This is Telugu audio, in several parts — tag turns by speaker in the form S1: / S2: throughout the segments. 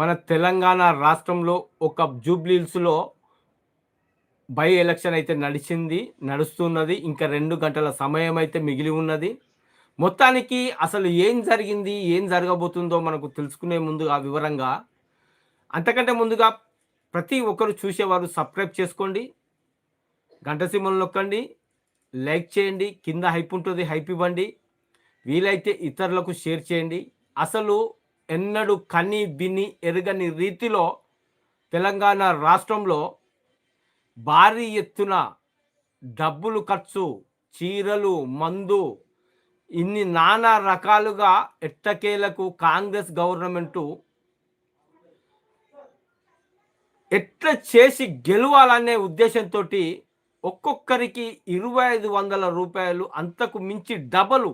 S1: మన తెలంగాణ రాష్ట్రంలో ఒక జూబ్లీల్స్లో బై ఎలక్షన్ అయితే నడిచింది నడుస్తున్నది. ఇంకా రెండు గంటల సమయం అయితే మిగిలి ఉన్నది. మొత్తానికి అసలు ఏం జరిగింది ఏం జరగబోతుందో మనకు తెలుసుకునే ముందుగా వివరంగా అంతకంటే ముందుగా ప్రతి ఒక్కరు చూసేవారు సబ్స్క్రైబ్ చేసుకోండి గంట నొక్కండి లైక్ చేయండి కింద హైప్ ఉంటుంది హైప్ ఇవ్వండి. వీలైతే ఇతరులకు షేర్ చేయండి. అసలు ఎన్నడూ కని విని ఎరగని రీతిలో తెలంగాణ రాష్ట్రంలో భారీ ఎత్తున డబ్బులు ఖర్చు చీరలు మందు ఇన్ని నానా రకాలుగా ఎట్టకేలకు కాంగ్రెస్ గవర్నమెంటు ఎట్లా చేసి గెలవాలనే ఉద్దేశంతో ఒక్కొక్కరికి ఇరవై ఐదు వందల రూపాయలు అంతకు మించి డబలు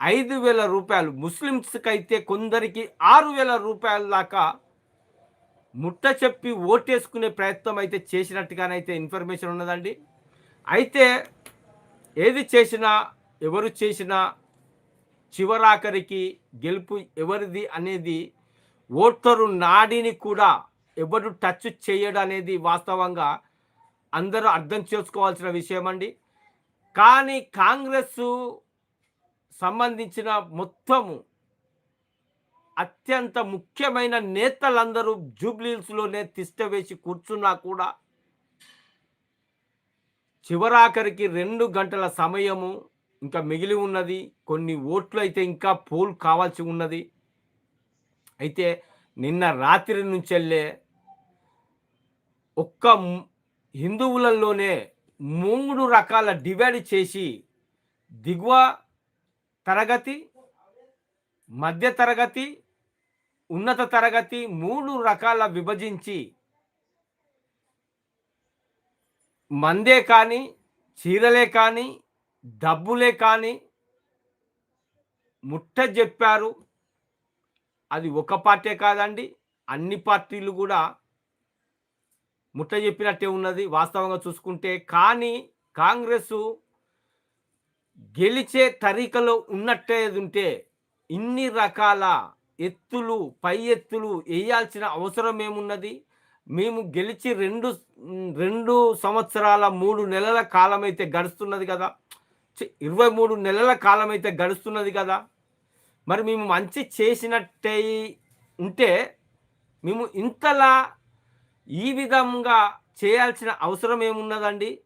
S1: ఐదు వేల రూపాయలు. ముస్లిమ్స్కి అయితే కొందరికి ఆరు వేల రూపాయల దాకా ముట్ట చెప్పి ఓటేసుకునే ప్రయత్నం అయితే చేసినట్టుగానైతే ఇన్ఫర్మేషన్ ఉన్నదండి. అయితే ఏది చేసినా ఎవరు చేసినా చివరాఖరికి గెలుపు ఎవరిది అనేది ఓటరు నాడిని కూడా ఎవరు టచ్ చేయడం అనేది వాస్తవంగా అందరూ అర్థం చేసుకోవాల్సిన విషయం అండి కానీ కాంగ్రెస్ సంబంధించిన మొత్తము అత్యంత ముఖ్యమైన నేతలందరూ జూబ్లీస్లోనే తిష్టవేసి కూర్చున్నా కూడా చివరాఖరికి రెండు గంటల సమయము ఇంకా మిగిలి ఉన్నది. కొన్ని ఓట్లు అయితే ఇంకా పోల్ కావాల్సి ఉన్నది. అయితే నిన్న రాత్రి నుంచెల్లే ఒక్క హిందువులలోనే మూడు రకాల డివైడ్ చేసి దిగువ తరగతి మధ్య తరగతి ఉన్నత తరగతి మూడు రకాల విభజించి మందే కానీ చీరలే కానీ డబ్బులే కానీ ముట్ట చెప్పారు అది ఒక పార్టీ కాదండి అన్ని పార్టీలు కూడా ముట్ట చెప్పినట్టే ఉన్నది వాస్తవంగా చూసుకుంటే. కానీ కాంగ్రెస్ గెలిచే తరికలో ఉన్నట్టేదుంటే ఇన్ని రకాల ఎత్తులు పై ఎత్తులు వేయాల్సిన అవసరం ఏమున్నది? మేము గెలిచి రెండు రెండు సంవత్సరాల మూడు నెలల కాలం అయితే గడుస్తున్నది కదా? ఇరవై మూడు నెలల కాలం అయితే గడుస్తున్నది కదా? మరి మేము మంచి చేసినట్టే ఉంటే మేము ఇంతలా ఈ విధంగా చేయాల్సిన అవసరం ఏమున్నదండి?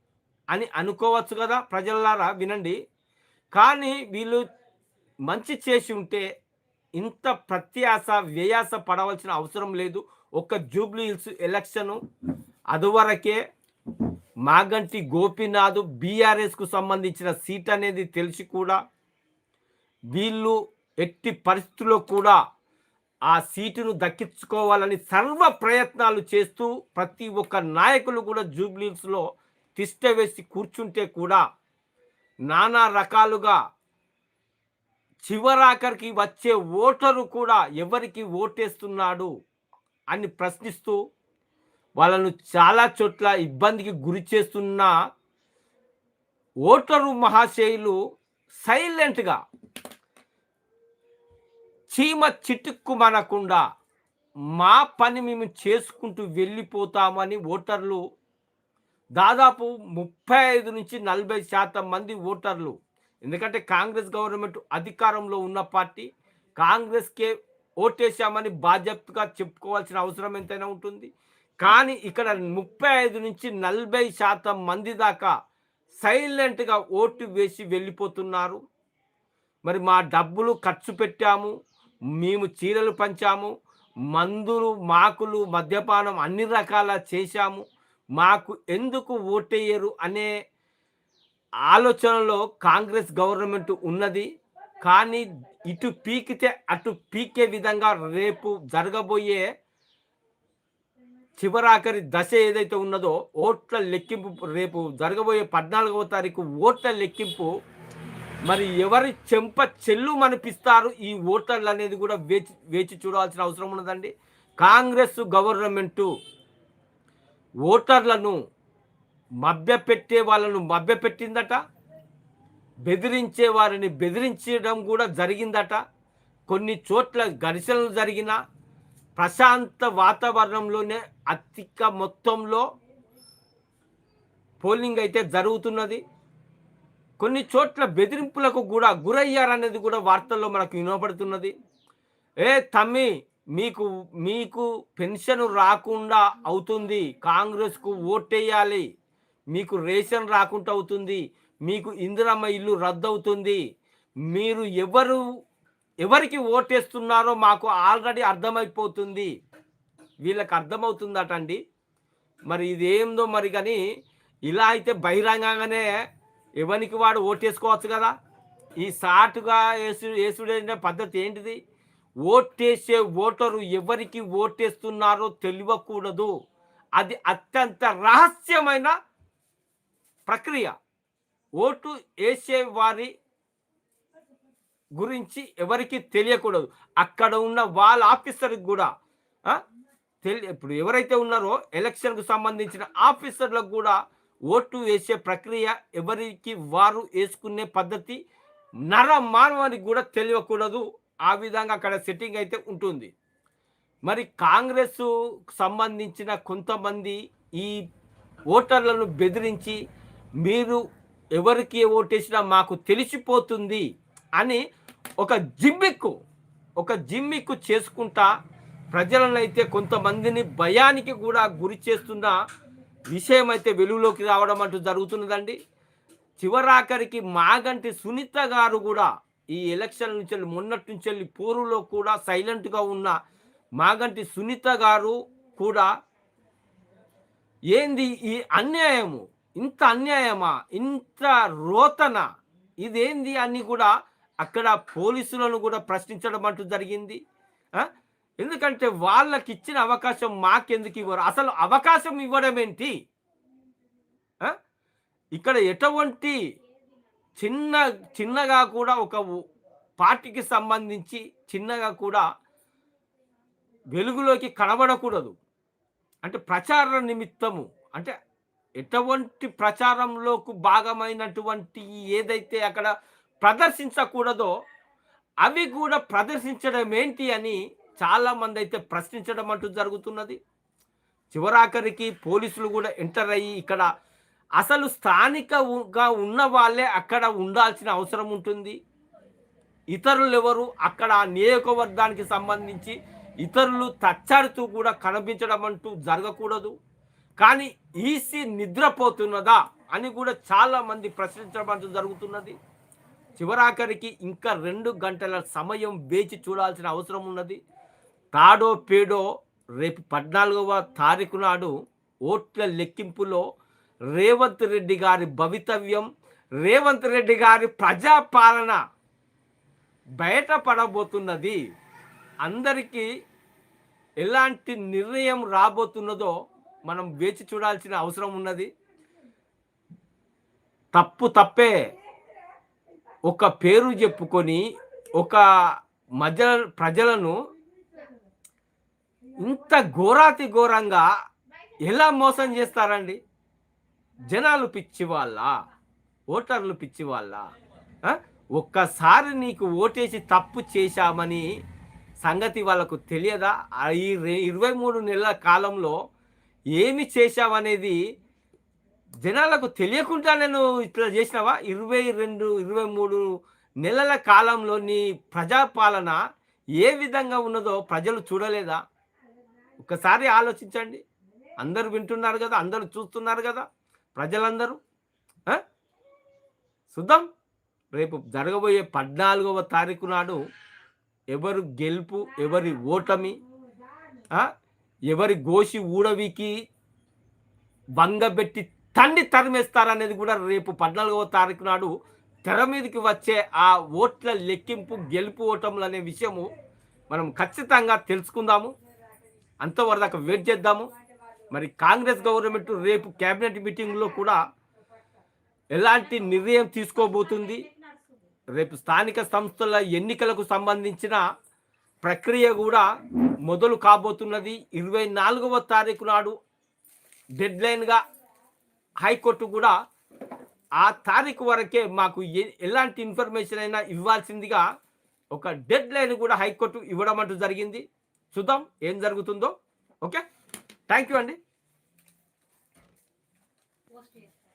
S1: అని అనుకోవచ్చు కదా ప్రజలారా? వినండి. కానీ వీళ్ళు మంచి చేసి ఉంటే ఇంత ప్రత్యాస వ్యయాస పడవలసిన అవసరం లేదు. ఒక్క జూబ్లీ హిల్స్ ఎలక్షను అదివరకే మాగంటి గోపీనాథ్ బీఆర్ఎస్కు సంబంధించిన సీట్ అనేది తెలిసి కూడా వీళ్ళు ఎట్టి పరిస్థితుల్లో కూడా ఆ సీటును దక్కించుకోవాలని సర్వ ప్రయత్నాలు చేస్తూ ప్రతి ఒక్క నాయకులు కూడా జూబ్లీస్లో తిష్ట వేసి కూర్చుంటే కూడా నానా రకాలుగా చివరాఖరికి వచ్చే ఓటరు కూడా ఎవరికి ఓటేస్తున్నాడు అని ప్రశ్నిస్తూ వాళ్ళను చాలా చోట్ల ఇబ్బందికి గురి చేస్తున్న ఓటరు మహాశయులు సైలెంట్గా చీమ చిటుక్కుమనకుండా మా పని మేము చేసుకుంటూ వెళ్ళిపోతామని ఓటర్లు దాదాపు ముప్పై ఐదు నుంచి నలభై శాతం మంది ఓటర్లు. ఎందుకంటే కాంగ్రెస్ గవర్నమెంట్ అధికారంలో ఉన్న పార్టీ కాంగ్రెస్కే ఓటేశామని బాధ్యతగా చెప్పుకోవాల్సిన అవసరం ఎంతైనా ఉంటుంది. కానీ ఇక్కడ ముప్పై ఐదు నుంచి నలభై శాతం మంది దాకా సైలెంట్గా ఓటు వేసి వెళ్ళిపోతున్నారు. మరి మా డబ్బులు ఖర్చు పెట్టాము మేము చీరలు పంచాము మందులు మాకులు మద్యపానం అన్ని రకాల చేశాము. మాకు ఎందుకు ఓటేయరు అనే ఆలోచనలో కాంగ్రెస్ గవర్నమెంట్ ఉన్నది. కానీ ఇటు పీకితే అటు పీకే విధంగా రేపు జరగబోయే చివరాఖరి దశ ఏదైతే ఉన్నదో ఓట్ల లెక్కింపు రేపు జరగబోయే పద్నాలుగవ తారీఖు ఓట్ల లెక్కింపు మరి ఎవరి చెంప చెల్లు మనిపిస్తారు ఈ ఓటర్లు అనేది కూడా వేచి వేచి చూడాల్సిన అవసరం ఉన్నదండి. కాంగ్రెస్ గవర్నమెంటు ఓటర్లను మభ్యపెట్టే వాళ్ళను మభ్యపెట్టిందట బెదిరించే వారిని బెదిరించడం కూడా జరిగిందట. కొన్ని చోట్ల ఘర్షణలు జరిగిన ప్రశాంత వాతావరణంలోనే అధిక మొత్తంలో పోలింగ్ అయితే జరుగుతున్నది. కొన్ని చోట్ల బెదిరింపులకు కూడా గురయ్యారనేది కూడా వార్తల్లో మనకు వినపడుతున్నది. ఏ తమ్మి మీకు మీకు పెన్షన్ రాకుండా అవుతుంది. కాంగ్రెస్కు ఓటేయాలి. మీకు రేషన్ రాకుండా అవుతుంది. మీకు ఇందిరమ్మ ఇల్లు రద్దు అవుతుంది మీరు ఎవరు ఎవరికి ఓటేస్తున్నారో మాకు ఆల్రెడీ అర్థమైపోతుంది. వీళ్ళకి అర్థమవుతుందట అండి. మరి ఇదేందో మరి కానీ ఇలా అయితే బహిరంగంగానే ఎవరికి వాడు ఓటేసుకోవచ్చు కదా? ఈ సాటుగా వేసు వేసుడే పద్ధతి ఏంటిది? ఓటేసే ఓటరు ఎవరికి ఓటేస్తున్నారో తెలియకూడదు. అది అత్యంత రహస్యమైన ప్రక్రియ. ఓటు వేసే వారి గురించి ఎవరికి తెలియకూడదు. అక్కడ ఉన్న వాళ్ళ ఆఫీసర్కి కూడా తెలియ తెలి ఇప్పుడు ఎవరైతే ఉన్నారో ఎలక్షన్కు సంబంధించిన ఆఫీసర్లకు కూడా ఓటు వేసే ప్రక్రియ ఎవరికి వారు వేసుకునే పద్ధతి నర మానవానికి కూడా తెలియకూడదు. ఆ విధంగా అక్కడ సెట్టింగ్ అయితే ఉంటుంది. మరి కాంగ్రెస్ సంబంధించిన కొంతమంది ఈ ఓటర్లను బెదిరించి మీరు ఎవరికి ఓటేసినా మాకు తెలిసిపోతుంది అని ఒక జిమ్మిక్కు ఒక జిమ్మిక్కు చేసుకుంటా ప్రజలను అయితే కొంతమందిని భయానికి కూడా గురి చేస్తున్న విషయం అయితే వెలుగులోకి రావడం అంటూ జరుగుతున్నదండి. చివరాఖరికి మాగంటి సునీత గారు కూడా ఈ ఎలక్షన్ నుంచి వెళ్ళి మొన్నటి నుంచి వెళ్ళి పోరులో కూడా సైలెంట్గా ఉన్న మాగంటి సునీత గారు కూడా ఏంది ఈ అన్యాయము? ఇంత అన్యాయమా? ఇంత రోతన? ఇదేంది అని కూడా అక్కడ పోలీసులను కూడా ప్రశ్నించడం అంటూ జరిగింది. ఎందుకంటే వాళ్ళకి ఇచ్చిన అవకాశం మాకెందుకు ఇవ్వరు? అసలు అవకాశం ఇవ్వడం ఏంటి? ఇక్కడ ఎటువంటి చిన్న చిన్నగా కూడా ఒక పార్టీకి సంబంధించి చిన్నగా కూడా వెలుగులోకి కనబడకూడదు. అంటే ప్రచార నిమిత్తము అంటే ఎటువంటి ప్రచారంలోకి భాగమైనటువంటి ఏదైతే అక్కడ ప్రదర్శించకూడదో అవి కూడా ప్రదర్శించడం ఏంటి అని చాలామంది అయితే ప్రశ్నించడం అంటూ జరుగుతున్నది. చివరాఖరికి పోలీసులు కూడా ఎంటర్ అయ్యి ఇక్కడ అసలు స్థానికగా ఉన్న వాళ్ళే అక్కడ ఉండాల్సిన అవసరం ఉంటుంది. ఇతరులు ఎవరు అక్కడ ఆ నియోజకవర్గానికి సంబంధించి ఇతరులు తచ్చాడుతూ కూడా కనిపించడం అంటూ జరగకూడదు. కానీ ఈసీ నిద్రపోతున్నదా అని కూడా చాలామంది ప్రశ్నించడం జరుగుతున్నది. చివరాఖరికి ఇంకా రెండు గంటల సమయం వేచి చూడాల్సిన అవసరం ఉన్నది. తాడో పేడో రేపు పద్నాలుగవ తారీఖు నాడు ఓట్ల లెక్కింపులో రేవంత్ రెడ్డి గారి భవితవ్యం రేవంత్ రెడ్డి గారి ప్రజాపాలన బయటపడబోతున్నది. అందరికీ ఎలాంటి నిర్ణయం రాబోతున్నదో మనం వేచి చూడాల్సిన అవసరం ఉన్నది. తప్పు తప్పే ఒక పేరు చెప్పుకొని ఒక మజ ప్రజలను ఇంత ఘోరాతి ఘోరంగా ఎలా మోసం చేస్తారండి? జనాలు పిచ్చి వాళ్ళ ఓటర్లు పిచ్చి వాళ్ళ ఒక్కసారి నీకు ఓటేసి తప్పు చేశామని సంగతి వాళ్ళకు తెలియదా? ఈ ఇరవై మూడు నెలల కాలంలో ఏమి చేశామనేది జనాలకు తెలియకుండా నేను ఇట్లా చేసినావా? ఇరవై రెండు ఇరవై మూడు నెలల కాలంలో నీ ప్రజాపాలన ఏ విధంగా ఉన్నదో ప్రజలు చూడలేదా? ఒకసారి ఆలోచించండి. అందరూ వింటున్నారు కదా అందరూ చూస్తున్నారు కదా. ప్రజలందరూ చూద్దాం రేపు జరగబోయే పద్నాలుగవ తారీఖు నాడు ఎవరు గెలుపు ఎవరి ఓటమి ఎవరి గోషి ఊడవికి బంగబెట్టి తండ్రి తరిమేస్తారనేది కూడా రేపు పద్నాలుగవ తారీఖు నాడు తెర మీదకి వచ్చే ఆ ఓట్ల లెక్కింపు గెలుపు ఓటములు అనే విషయము మనం ఖచ్చితంగా తెలుసుకుందాము. అంతవరదాకా వెయిట్ చేద్దాము. మరి కాంగ్రెస్ గవర్నమెంట్ రేపు కేబినెట్ మీటింగ్లో కూడా ఎలాంటి నిర్ణయం తీసుకోబోతుంది? రేపు స్థానిక సంస్థల ఎన్నికలకు సంబంధించిన ప్రక్రియ కూడా మొదలు కాబోతున్నది. ఇరవై నాలుగవ తారీఖు నాడు డెడ్ లైన్గా హైకోర్టు కూడా ఆ తారీఖు వరకే మాకు ఎలాంటి ఇన్ఫర్మేషన్ అయినా ఇవ్వాల్సిందిగా ఒక డెడ్ లైన్ కూడా హైకోర్టు ఇవ్వడం అంటూ జరిగింది. చూద్దాం ఏం జరుగుతుందో. ఓకే? థ్యాంక్ యూ అండి.